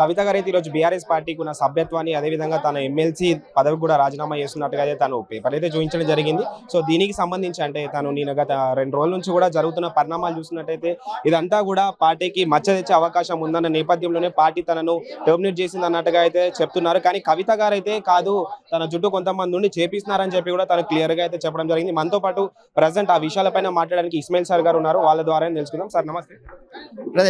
కవిత గారు అయితే ఈరోజు బీఆర్ఎస్ పార్టీకి ఉన్న సభ్యత్వాన్ని అదేవిధంగా తన ఎమ్మెల్సీ పదవికి కూడా రాజీనామా చేస్తున్నట్టుగా అయితే తను పేపర్ అయితే చూపించడం జరిగింది. సో దీనికి సంబంధించి అంటే తను నేను గత రెండు రోజుల నుంచి కూడా జరుగుతున్న పరిణామాలు చూసినట్టయితే ఇదంతా కూడా పార్టీకి మచ్చ తెచ్చే అవకాశం ఉందన్న నేపథ్యంలోనే పార్టీ తనను టర్మినేట్ చేసింది అన్నట్టుగా అయితే చెప్తున్నారు. కానీ కవిత గారు అయితే కాదు తన చుట్టూ కొంతమంది నుండి చేపిస్తున్నారని చెప్పి కూడా తను క్లియర్గా అయితే చెప్పడం జరిగింది. మనతో పాటు ప్రజెంట్ ఆ విషయాలపైన మాట్లాడడానికి ఇస్మాయిల్ సార్ గారు ఉన్నారు. వాళ్ళ ద్వారా తెలుసుకుందాం. సార్ నమస్తే.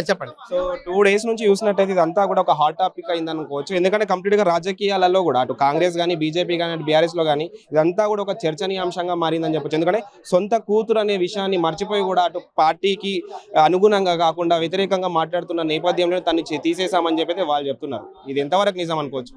చెప్పండి. సో టూ డేస్ నుంచి చూసినట్టయితే ఇదంతా కూడా ఒక హాట్ టాపిక్ అయింది అనుకోవచ్చు ఎందుకంటే కంప్లీట్గా రాజకీయాలలో కూడా అటు కాంగ్రెస్ కానీ బీజేపీ కానీ అటు బీఆర్ఎస్లో కానీ ఇదంతా కూడా ఒక చర్చనీయాంశంగా మారిందని చెప్పొచ్చు. ఎందుకంటే సొంత కూతురు అనే విషయాన్ని మర్చిపోయి కూడా అటు పార్టీకి అనుగుణంగా కాకుండా వ్యతిరేకంగా మాట్లాడుతున్న నేపథ్యంలో తను తీసేసామని తీసేశామని చెప్పి వాళ్ళు చెప్తున్నారు. ఇది ఎంతవరకు నిజం అనుకోవచ్చు?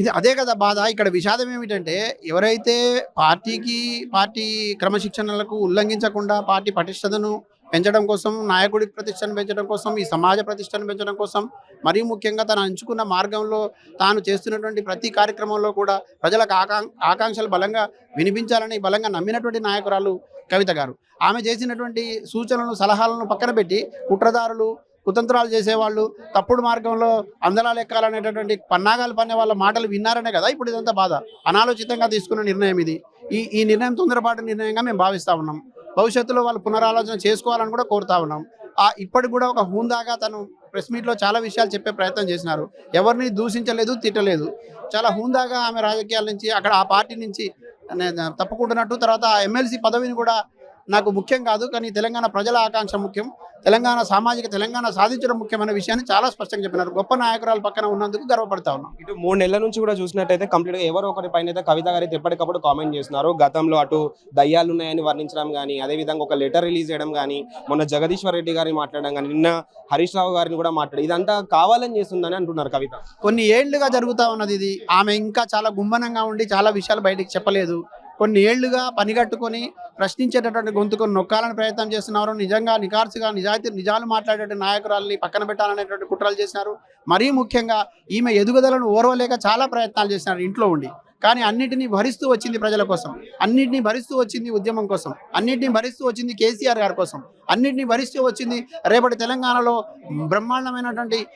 ఇది అదే కదా బాధ. ఇక్కడ విషాదం ఏమిటంటే ఎవరైతే పార్టీకి పార్టీ క్రమశిక్షణలకు ఉల్లంఘించకుండా పార్టీ పటిష్టతను పెంచడం కోసం నాయకుడి ప్రతిష్టను పెంచడం కోసం ఈ సమాజ ప్రతిష్టను పెంచడం కోసం మరీ ముఖ్యంగా తను ఎంచుకున్న మార్గంలో తాను చేస్తున్నటువంటి ప్రతి కార్యక్రమంలో కూడా ప్రజలకు ఆకాం ఆకాంక్షలు బలంగా వినిపించాలని బలంగా నమ్మినటువంటి నాయకురాలు కవిత గారు. ఆమె చేసినటువంటి సూచనలను సలహాలను పక్కన పెట్టి కుట్రదారులు కుతంత్రాలు చేసేవాళ్ళు తప్పుడు మార్గంలో అందలాలు ఎక్కాలనేటటువంటి పన్నాగాలు పన్నే వాళ్ళ మాటలు విన్నారనే కదా ఇప్పుడు ఇదంతా బాధ. అనాలోచితంగా తీసుకున్న నిర్ణయం ఇది. ఈ ఈ నిర్ణయం తొందరపాటు నిర్ణయంగా మేము భావిస్తా ఉన్నాం. భవిష్యత్తులో వాళ్ళు పునరాలోచన చేసుకోవాలని కూడా కోరుతా ఉన్నాం. ఆ ఇప్పటికి కూడా ఒక హూందాగా తను ప్రెస్ మీట్లో చాలా విషయాలు చెప్పే ప్రయత్నం చేసినారు. ఎవరిని దూషించలేదు తిట్టలేదు. చాలా హూందాగా ఆమె రాజకీయాల నుంచి అక్కడ ఆ పార్టీ నుంచి తప్పుకుంటున్నట్టు తర్వాత ఎమ్మెల్సీ పదవిని కూడా నాకు ముఖ్యం కాదు కానీ తెలంగాణ ప్రజల ఆకాంక్ష ముఖ్యం. తెలంగాణ సామాజిక తెలంగాణ సాధించడం ముఖ్యమైన విషయాన్ని చాలా స్పష్టంగా చెప్పినారు. గొప్ప నాయకురాలు పక్కన ఉన్నందుకు గర్వపడతా ఉన్నాం. ఇటు మూడు నెలల నుంచి కూడా చూసినట్టయితే కంప్లీట్గా ఎవరో ఒకరి పైన అయితే కవిత గారు ఎప్పటికప్పుడు కామెంట్ చేస్తున్నారు. గతంలో అటు దయ్యాలు ఉన్నాయని వర్ణించడం కానీ అదే విధంగా ఒక లెటర్ రిలీజ్ చేయడం కానీ మొన్న జగదీశ్వర్ రెడ్డి గారిని మాట్లాడడం కానీ నిన్న హరీష్ రావు గారిని కూడా మాట్లాడి ఇదంతా కావాలని చేస్తుందని అంటున్నారు కవిత. కొన్ని ఏళ్ళుగా జరుగుతూ ఉన్నది ఇది. ఆమె ఇంకా చాలా గుమ్మనంగా ఉండి చాలా విషయాలు బయటికి చెప్పలేదు. కొన్ని ఏళ్ళుగా పనిగట్టుకొని ప్రశ్నించేటటువంటి గొంతుకొని నొక్కాలని ప్రయత్నం చేస్తున్నారు. నిజంగా నికార్సుగా నిజాయితీ నిజాలు మాట్లాడేటువంటి నాయకురాల్ని పక్కన పెట్టాలనేటువంటి కుట్రలు చేసినారు. మరీ ముఖ్యంగా ఈమె ఎదుగుదలను ఓర్వలేక చాలా ప్రయత్నాలు చేసినారు ఇంట్లో ఉండి. కానీ అన్నింటినీ భరిస్తూ వచ్చింది ప్రజల కోసం. అన్నింటినీ భరిస్తూ వచ్చింది ఉద్యమం కోసం. అన్నింటినీ భరిస్తూ వచ్చింది కేసీఆర్ గారి కోసం. అన్నింటినీ భరిస్తూ వచ్చింది రేపటి తెలంగాణలో బ్రహ్మాండమైనటువంటి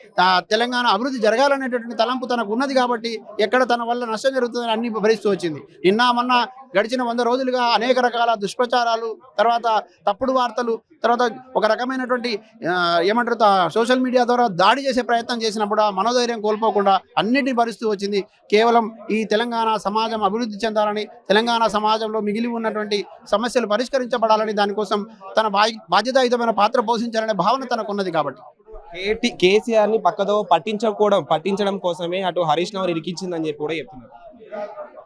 తెలంగాణ అభివృద్ధి జరగాలనేటటువంటి తలంపు తనకు ఉన్నది కాబట్టి ఎక్కడ తన వల్ల నష్టం జరుగుతుందని అన్ని భరిస్తూ వచ్చింది. నిన్న మొన్న గడిచిన వంద రోజులుగా అనేక రకాల దుష్ప్రచారాలు తర్వాత తప్పుడు వార్తలు తర్వాత ఒక రకమైనటువంటి ఏమంటారు సోషల్ మీడియా ద్వారా దాడి చేసే ప్రయత్నం చేసినప్పుడు మనోధైర్యం కోల్పోకుండా అన్నిటిని భరిస్తూ వచ్చింది. కేవలం ఈ తెలంగాణ సమాజం అభివృద్ధి చెందాలని తెలంగాణ సమాజంలో మిగిలి ఉన్నటువంటి సమస్యలు పరిష్కరించబడాలని దానికోసం తన బాధ్య బాధ్యతాయుతమైన పాత్ర పోషించాలనే భావన తనకున్నది కాబట్టి. కేటీ కేసీఆర్ని పక్కదో పట్టించకపోవడం పట్టించడం కోసమే అటు హరీష్ రావు ఇరికించిందని చెప్పి కూడా చెప్తున్నారు.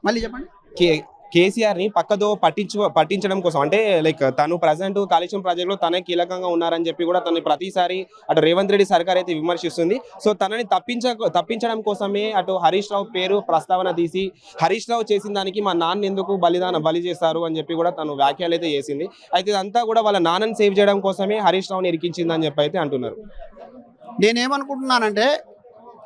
మళ్ళీ చెప్పండి. కే కేసీఆర్ని పక్కదో పట్టించు పట్టించడం కోసం. అంటే లైక్ తను ప్రజెంట్ కాళేశ్వరం ప్రాజెక్టులో తనే కీలకంగా ఉన్నారని చెప్పి కూడా తను ప్రతిసారి అటు రేవంత్ రెడ్డి సర్కార్ అయితే విమర్శిస్తుంది. సో తనని తప్పించ తప్పించడం కోసమే అటు హరీష్ రావు పేరు ప్రస్తావన తీసి హరీష్ రావు చేసిన దానికి మా నాన్న ఎందుకు బలిదానం బలి చేస్తారు అని చెప్పి కూడా తను వ్యాఖ్యలు అయితే చేసింది. అయితే ఇదంతా కూడా వాళ్ళ నాన్నని సేవ్ చేయడం కోసమే హరీష్ రావుని ఇరికించిందని చెప్పి అయితే అంటున్నారు. నేనేమనుకుంటున్నానంటే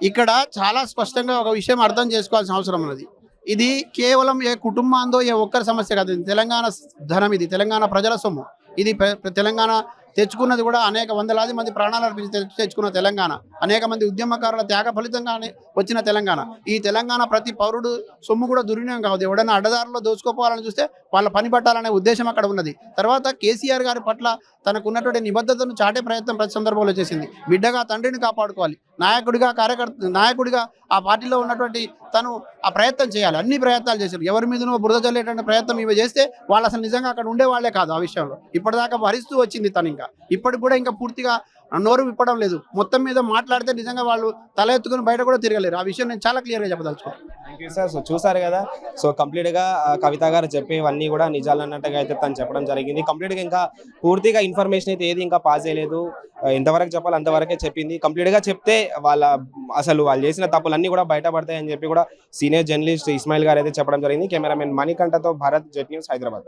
ఇక్కడ చాలా స్పష్టంగా ఒక విషయం అర్థం చేసుకోవాల్సిన అవసరం ఉన్నది. ఇది కేవలం ఏ కుటుంబాందో ఏ ఒక్కరి సమస్య కాదు. తెలంగాణ ధనం ఇది తెలంగాణ ప్రజల సొమ్ము. ఇది తెలంగాణ తెచ్చుకున్నది కూడా అనేక వందలాది మంది ప్రాణాలు అర్పించి తెచ్చుకున్న తెలంగాణ. అనేక మంది ఉద్యమకారుల త్యాగ ఫలితంగానే వచ్చిన తెలంగాణ. ఈ తెలంగాణ ప్రతి పౌరుడు సొమ్ము కూడా దుర్వినియోగం కావద్దు. ఎవడైనా అడ్డదారుల్లో దోచుకోపోవాలని చూస్తే వాళ్ళ పని పట్టాలనే ఉద్దేశం అక్కడ ఉన్నది. తర్వాత కేసీఆర్ గారి పట్ల తనకున్నటువంటి నిబద్ధతను చాటే ప్రయత్నం ప్రతి సందర్భంలో చేసింది. బిడ్డగా తండ్రిని కాపాడుకోవాలి. నాయకుడిగా కార్యకర్త నాయకుడిగా ఆ పార్టీలో ఉన్నటువంటి తను ఆ ప్రయత్నం చేయాలి. అన్ని ప్రయత్నాలు చేశారు ఎవరి మీదనో బురద చల్లేటువంటి ప్రయత్నం ఇవి చేస్తే వాళ్ళు అసలు నిజంగా అక్కడ ఉండేవాళ్ళే కాదు ఆ విషయంలో. ఇప్పటిదాకా భరిస్తూ వచ్చింది తను ఇంకా. ఇప్పటికి కూడా ఇంకా పూర్తిగా నోరు విప్పడం లేదు. మొత్తం మీద మాట్లాడితే నిజంగా వాళ్ళు తల ఎత్తుకుని బయట కూడా తిరగలేరు. ఆ విషయం నేను చాలా క్లియర్గా చెప్పదలుచుకున్నాను సార్ సో చూసారు కదా? సో కంప్లీట్గా కవిత గారు చెప్పేవన్నీ కూడా నిజాలు అన్నట్టుగా అయితే తను చెప్పడం జరిగింది. కంప్లీట్గా ఇంకా పూర్తిగా ఇన్ఫర్మేషన్ అయితే ఏది ఇంకా పాస్ చేయలేదు. ఎంతవరకు చెప్పాలి అంతవరకే చెప్పింది. కంప్లీట్గా చెప్తే వాళ్ళ అసలు వాళ్ళు చేసిన తప్పులన్నీ కూడా బయటపడతాయని చెప్పి కూడా సీనియర్ జర్నలిస్ట్ ఇస్మాయిల్ గారు అయితే చెప్పడం జరిగింది. కెమెరామెన్ మణికంఠతో భారత్ జెట్ న్యూస్ హైదరాబాద్.